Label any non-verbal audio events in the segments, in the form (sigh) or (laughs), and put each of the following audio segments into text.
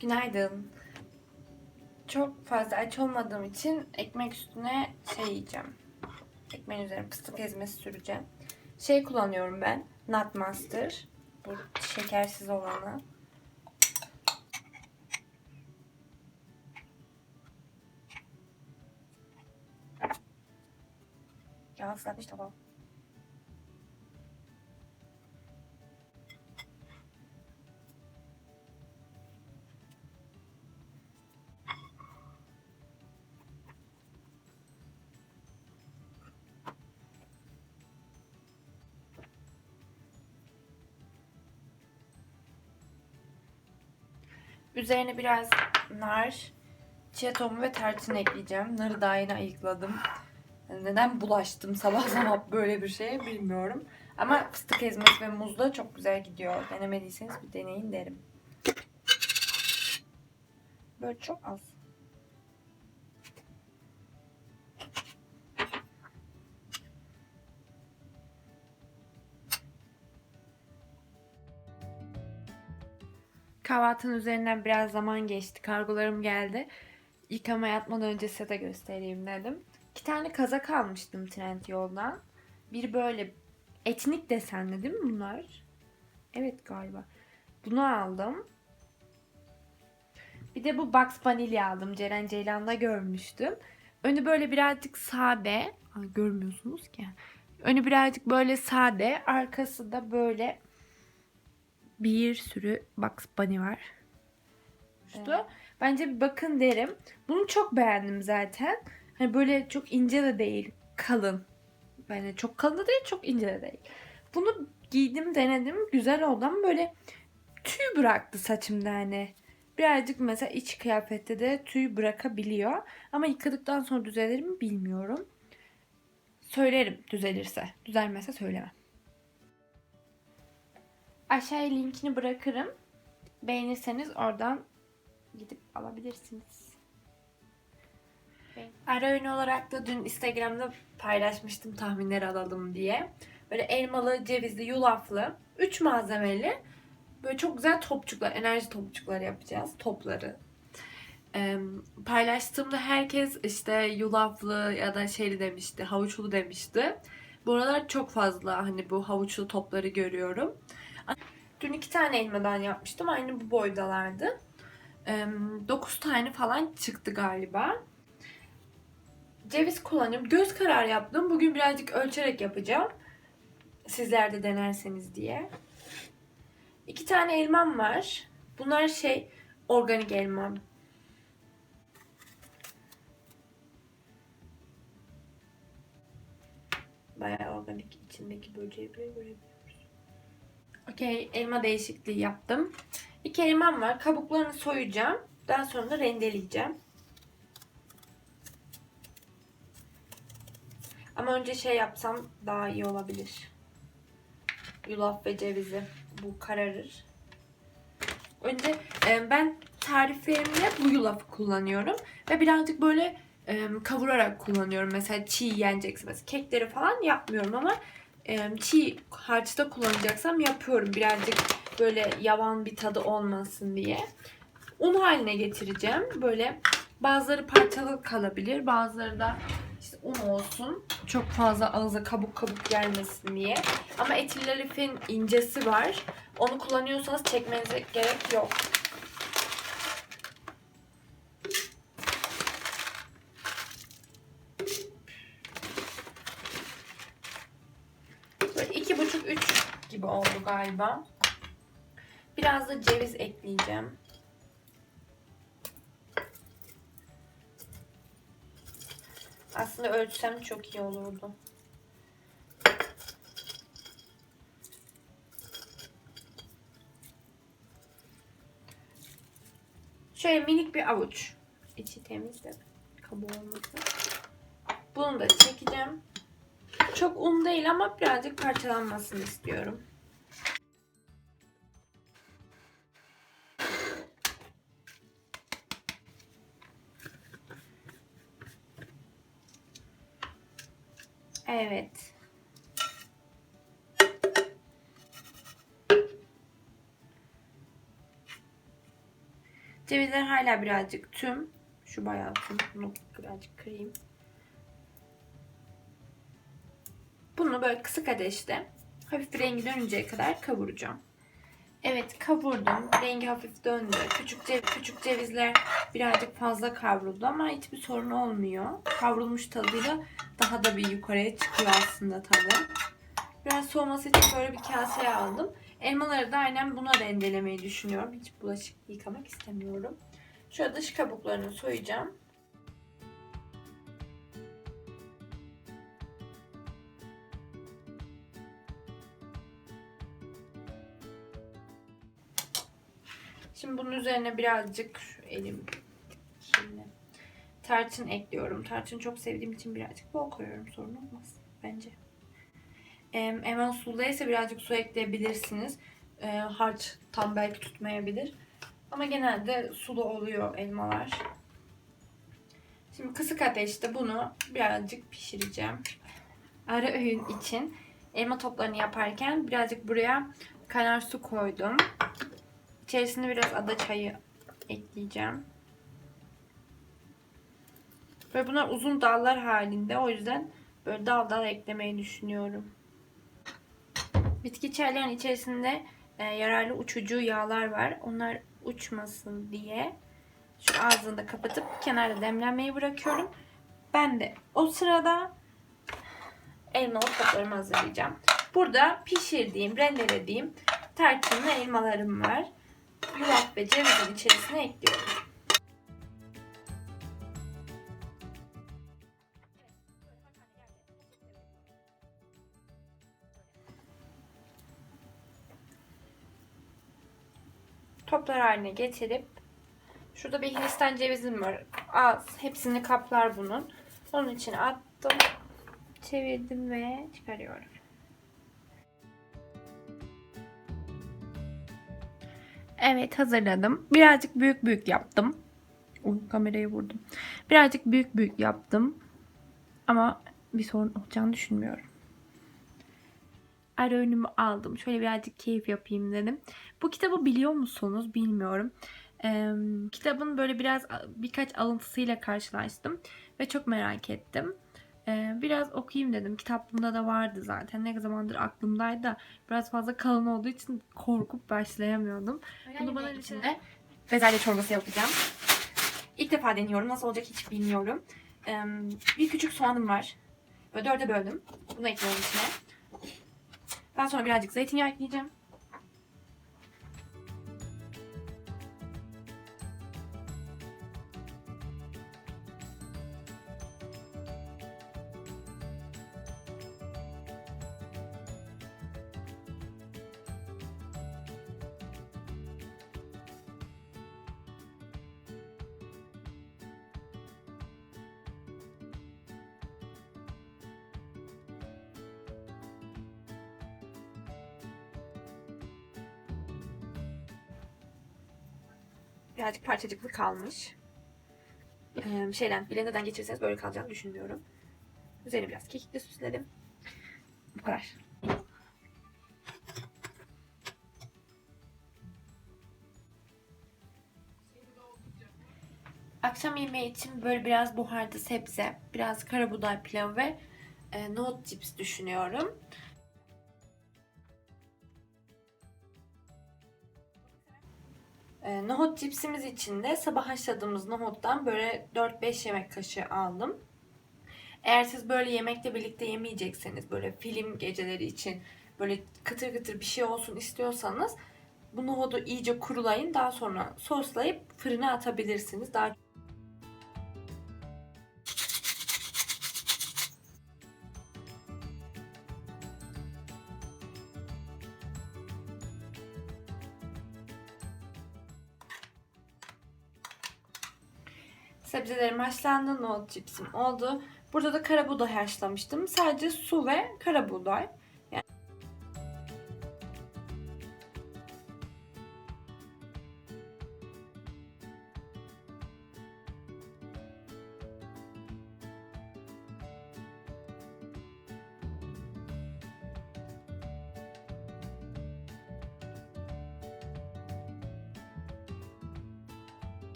Günaydın. Çok fazla aç olmadığım için ekmek üstüne şey yiyeceğim. Ekmeğin üzerine fıstık ezmesi süreceğim. Şey kullanıyorum ben. Nutmaster. Bu şekersiz olanı. Ya ıslatmış tabağı. Üzerine biraz nar, chia tohumu ve tarçın ekleyeceğim. Narı daha yeni ayıkladım. Neden bulaştım sabah (laughs) sabah böyle bir şeye bilmiyorum. Ama fıstık ezmesi ve muzla çok güzel gidiyor. Denemediyseniz bir deneyin derim. Böyle çok az. Kahvaltının üzerinden biraz zaman geçti. Kargolarım geldi. Yıkama yatmadan önce size de göstereyim dedim. İki tane kazak almıştım Trend yoldan. Bir böyle etnik desenli değil mi bunlar? Evet galiba. Bunu aldım. Bir de bu Bugs Bunny'li aldım. Ceren Ceylan'da görmüştüm. Önü böyle birazcık sade. Ay, görmüyorsunuz ki. Önü birazcık böyle sade. Arkası da böyle bir sürü Bugs Bunny var. İşte Bence bir bakın derim. Bunu çok beğendim zaten. Hani böyle çok ince de değil. Kalın. Yani çok kalın da değil, çok ince de değil. Bunu giydim, denedim. Güzel oldu ama böyle tüy bıraktı saçımda hani. Birazcık mesela iç kıyafette de tüy bırakabiliyor. Ama yıkadıktan sonra düzelir mi bilmiyorum. Söylerim düzelirse. Düzelmezse söylemem. Aşağıya linkini bırakırım. Beğenirseniz oradan gidip alabilirsiniz. Ara öğün olarak da dün Instagram'da paylaşmıştım tahminleri alalım diye. Böyle elmalı, cevizli, yulaflı, 3 malzemeli böyle çok güzel topçuklar, enerji topçukları yapacağız. Topları. Ee, paylaştığımda herkes işte yulaflı ya da şeyli demişti, havuçlu demişti. Bu aralar çok fazla hani bu havuçlu topları görüyorum. Dün iki tane elmadan yapmıştım. Aynı bu boydalardı. 9 tane falan çıktı galiba. Ceviz kullanıyorum. Göz kararı yaptım. Bugün birazcık ölçerek yapacağım. Sizler de denerseniz diye. İki tane elmam var. Bunlar şey organik elmam. Bayağı organik içindeki böceği bile görebiliyoruz. Okey elma değişikliği yaptım. İki elmam var. Kabuklarını soyacağım. Daha sonra da rendeleyeceğim. Ama önce şey yapsam daha iyi olabilir. Yulaf ve cevizi. Bu kararır. Önce e, ben tariflerimde bu yulafı kullanıyorum. Ve birazcık böyle e, kavurarak kullanıyorum. Mesela çiğ yenecekse mesela kekleri falan yapmıyorum ama çiğ harçta kullanacaksam yapıyorum. Birazcık böyle yavan bir tadı olmasın diye. Un haline getireceğim. Böyle bazıları parçalı kalabilir. Bazıları da işte un olsun. Çok fazla ağza kabuk kabuk gelmesin diye. Ama etillerifin incesi var. Onu kullanıyorsanız çekmenize gerek yok. Böyle iki buçuk üç gibi oldu galiba. Biraz da ceviz ekleyeceğim. Aslında ölçsem çok iyi olurdu. Şöyle minik bir avuç. İçi temiz de kabuğu. Bunu da çekeceğim. Çok un değil ama birazcık parçalanmasını istiyorum. Evet. Cevizler hala birazcık tüm. Şu bayağı tüm. Bunu birazcık kırayım. Bunu böyle kısık ateşte hafif rengi dönünceye kadar kavuracağım. Evet kavurdum. Rengi hafif döndü. Küçük, cev küçük cevizler birazcık fazla kavruldu ama hiçbir sorun olmuyor. Kavrulmuş tadıyla daha da bir yukarıya çıkıyor aslında tadı. Biraz soğuması için böyle bir kaseye aldım. Elmaları da aynen buna rendelemeyi düşünüyorum. Hiç bulaşık yıkamak istemiyorum. Şöyle dış kabuklarını soyacağım. Şimdi bunun üzerine birazcık elim şimdi tarçın ekliyorum. Tarçın çok sevdiğim için birazcık bol koyuyorum. Sorun olmaz bence. Em, Hemen suluysa birazcık su ekleyebilirsiniz. E, harç tam belki tutmayabilir. Ama genelde sulu oluyor elmalar. Şimdi kısık ateşte bunu birazcık pişireceğim. Ara öğün için elma toplarını yaparken birazcık buraya kaynar su koydum. İçerisine biraz ada çayı ekleyeceğim. Ve bunlar uzun dallar halinde. O yüzden böyle dal dal eklemeyi düşünüyorum. Bitki çayların içerisinde e, yararlı uçucu yağlar var. Onlar uçmasın diye şu ağzını da kapatıp kenarda demlenmeyi bırakıyorum. Ben de o sırada elma otlarımı hazırlayacağım. Burada pişirdiğim, rendelediğim tarçınlı elmalarım var. Yulaf ve cevizin içerisine ekliyorum. Toplar haline getirip şurada bir Hindistan cevizim var. Az. Hepsini kaplar bunun. Onun içine attım. Çevirdim ve çıkarıyorum. Evet hazırladım. Birazcık büyük büyük yaptım. Oy, kameraya vurdum. Birazcık büyük büyük yaptım. Ama bir sorun olacağını düşünmüyorum. Ara önümü aldım. Şöyle birazcık keyif yapayım dedim. Bu kitabı biliyor musunuz bilmiyorum. Ee, kitabın böyle biraz birkaç alıntısıyla karşılaştım. Ve çok merak ettim. Ee, biraz okuyayım dedim. Kitaplığımda da vardı zaten. Ne zamandır aklımdaydı da biraz fazla kalın olduğu için korkup başlayamıyordum. Bunu bana içinde bezelye çorbası yapacağım. İlk defa deniyorum. Nasıl olacak hiç bilmiyorum. Ee, bir küçük soğanım var. Böyle dörde böldüm. Bunu ekliyorum içine. Daha sonra birazcık zeytinyağı ekleyeceğim. Birazcık parçacıklı kalmış. Ee, şeyden, blenderdan geçirirseniz böyle kalacağını düşünmüyorum. Üzerine biraz kekikle süsledim. Bu kadar. Akşam yemeği için böyle biraz buharda sebze, biraz karabuğday pilavı ve e, nohut cips düşünüyorum. Cipsimiz için de sabah haşladığımız nohuttan böyle 4-5 yemek kaşığı aldım. Eğer siz böyle yemekle birlikte yemeyecekseniz böyle film geceleri için böyle kıtır kıtır bir şey olsun istiyorsanız bu nohudu iyice kurulayın. Daha sonra soslayıp fırına atabilirsiniz. Daha Sebzelerim haşlandı, nohut cipsim oldu. Burada da karabuğday haşlamıştım. Sadece su ve karabuğday. Yani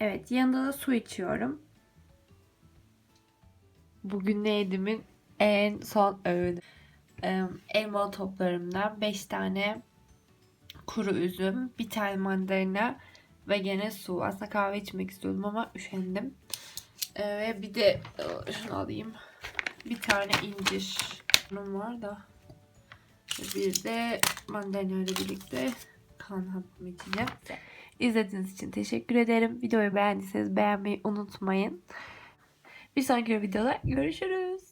Evet yanında da su içiyorum. Bugün ne yediğimin en son öğünü. Ee, elmalı toplarımdan 5 tane kuru üzüm, bir tane mandalina ve gene su. Aslında kahve içmek istiyordum ama üşendim. Ee, Ve bir de e, şunu alayım. Bir tane incir. Bunun var da. Bir de mandalina ile birlikte kan hapımı içeceğim. İzlediğiniz için teşekkür ederim. Videoyu beğendiyseniz beğenmeyi unutmayın. Bir sonraki videoda görüşürüz.